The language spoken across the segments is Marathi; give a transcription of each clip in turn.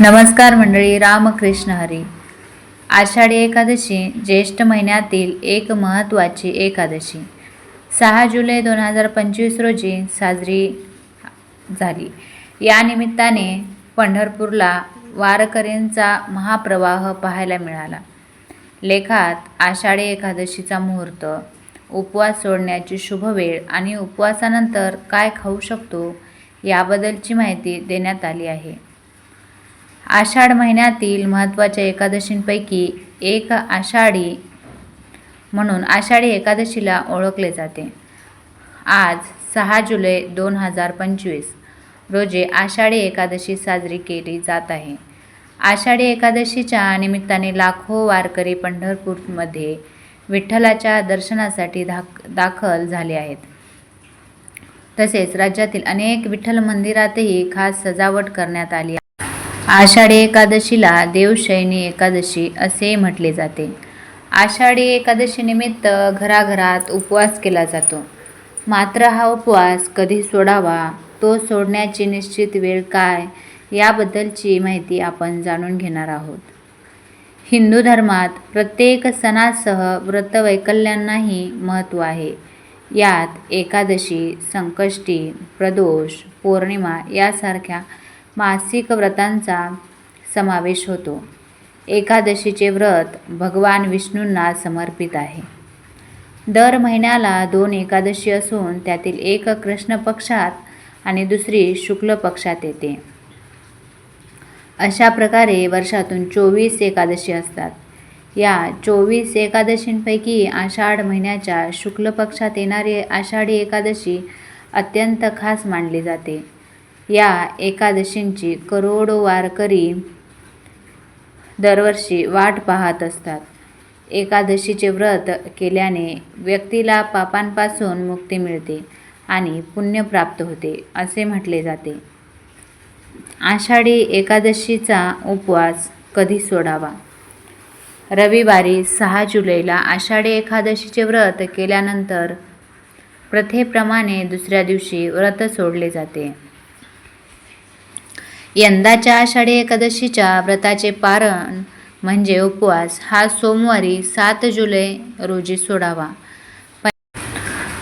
नमस्कार मंडळी रामकृष्ण हरी. आषाढी एकादशी ज्येष्ठ महिन्यातील एक महत्त्वाची एकादशी. सहा जुलै दोन हजार पंचवीस रोजी साजरी झाली. या निमित्ताने पंढरपूरला वारकऱ्यांचा महाप्रवाह पाहायला मिळाला. लेखात आषाढी एकादशीचा मुहूर्त उपवास सोडण्याची शुभ वेळ आणि उपवासानंतर काय खाऊ शकतो याबद्दलची माहिती देण्यात आली आहे. आषाढ महिन्यातील महत्त्वाच्या एकादशींपैकी एक आषाढी म्हणून आषाढी एकादशीला ओळखले जाते. आज सहा जुलै दोन हजार पंचवीस रोजी आषाढी एकादशी साजरी केली जात आहे. आषाढी एकादशीच्या निमित्ताने लाखो वारकरी पंढरपूरमध्ये विठ्ठलाच्या दर्शनासाठी दाख दाखल झाले आहेत. तसेच राज्यातील अनेक विठ्ठल मंदिरातही खास सजावट करण्यात आली आषाढी एकादशीला देवशयनी एकादशी असे म्हटले जाते. आषाढी एकादशीनिमित्त घराघरात उपवास केला जातो. मात्र हा उपवास कधी सोडावा तो सोडण्याची निश्चित वेळ काय याबद्दलची माहिती आपण जाणून घेणार आहोत. हिंदू धर्मात प्रत्येक सणासह व्रतवैकल्यांनाही महत्त्व आहे. यात एकादशी संकष्टी प्रदोष पौर्णिमा यासारख्या मासिक व्रतांचा समावेश होतो. एकादशीचे व्रत भगवान विष्णूंना समर्पित आहे. दर महिन्याला दोन एकादशी असून त्यातील एक कृष्ण पक्षात आणि दुसरी शुक्ल पक्षात येते. अशा प्रकारे वर्षातून चोवीस एकादशी असतात. या चोवीस एकादशींपैकी आषाढ महिन्याच्या शुक्ल पक्षात येणारी आषाढी एकादशी अत्यंत खास मानली जाते. या एकादशींची करोडो वारकरी दरवर्षी वाट पाहत असतात. एकादशीचे व्रत केल्याने व्यक्तीला पापांपासून मुक्ती मिळते आणि पुण्य प्राप्त होते असे म्हटले जाते. आषाढी एकादशीचा उपवास कधी सोडावा? रविवारी सहा जुलैला आषाढी एकादशीचे व्रत केल्यानंतर प्रथेप्रमाणे दुसऱ्या दिवशी व्रत सोडले जाते. यंदाच्या आषाढी एकादशीच्या व्रताचे पारण म्हणजे उपवास हा सोमवारी सात जुलै रोजी सोडावा.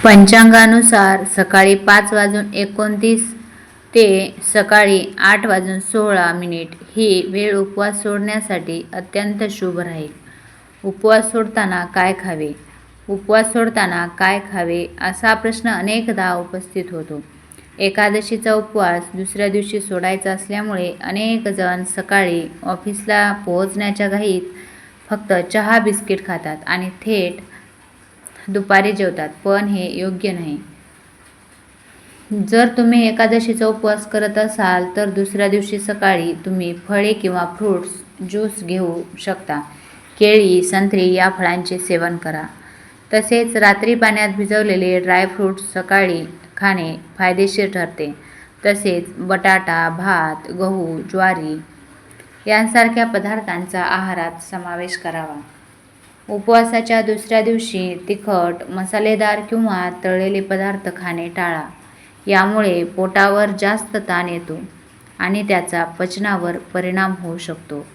पंचांगानुसार सकाळी पाच वाजून एकोणतीस ते सकाळी आठ वाजून सोळा मिनिट ही वेळ उपवास सोडण्यासाठी अत्यंत शुभ राहील. उपवास सोडताना काय खावे? उपवास सोडताना काय खावे? असा प्रश्न अनेकदा उपस्थित होतो. एकादशीचा उपवास दुसऱ्या दिवशी सोडायचा असल्यामुळे अनेक जण सकाळी ऑफिसला पोहोचण्याच्या घाईत फक्त चहा बिस्किट खातात आणि थेट दुपारी जेवतात पण हे योग्य नाही. जर तुम्ही एकादशीचा उपवास करत असाल तर दुसऱ्या दिवशी सकाळी तुम्ही फळे किंवा फ्रूट्स ज्यूस घेऊ शकता. केळी संत्री या फळांचे सेवन करा. तसेच रात्री पाण्यात भिजवलेले ड्रायफ्रूट्स सकाळी खाणे फायदेशीर ठरते. तसेच बटाटा भात गहू ज्वारी यांसारख्या पदार्थांचा आहारात समावेश करावा. उपवासाच्या दुसऱ्या दिवशी तिखट मसालेदार किंवा तळलेले पदार्थ खाणे टाळा. यामुळे पोटावर जास्त ताण येतो आणि त्याचा पचनावर परिणाम होऊ शकतो.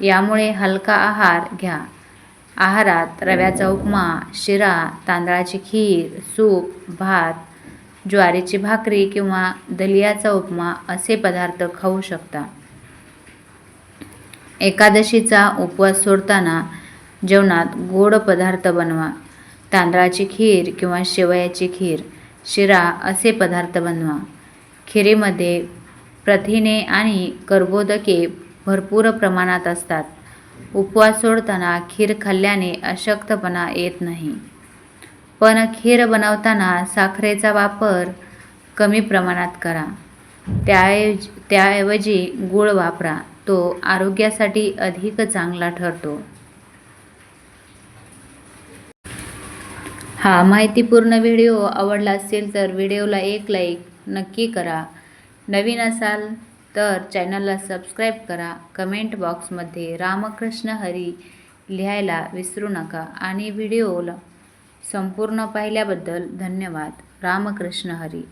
यामुळे हलका आहार घ्या. आहारात रव्याचा उपमा शिरा तांदळाची खीर सूप भात ज्वारीची भाकरी किंवा दलियाचा उपमा असे पदार्थ खाऊ शकता. एकादशीचा उपवास सोडताना जेवणात गोड पदार्थ बनवा. तांदळाची खीर किंवा शेवयाची खीर शिरा असे पदार्थ बनवा. खिरीमध्ये प्रथिने आणि कर्बोदके भरपूर प्रमाणात असतात. उपवास सोडताना खीर खाल्ल्याने अशक्तपणा येत नाही. पण खीर बनवताना साखरेचा वापर कमी प्रमाणात करा. त्याऐवजी त्याऐवजी गूळ वापरा. तो आरोग्यासाठी अधिक चांगला ठरतो. हा माहितीपूर्ण व्हिडिओ आवडला असेल तर व्हिडिओला एक लाईक नक्की करा. नवीन असाल तर चॅनलला सबस्क्राईब करा. कमेंट बॉक्समध्ये रामकृष्ण हरी लिहायला विसरू नका आणि व्हिडिओला संपूर्ण पाहिल्याबद्दल धन्यवाद. रामकृष्ण हरी.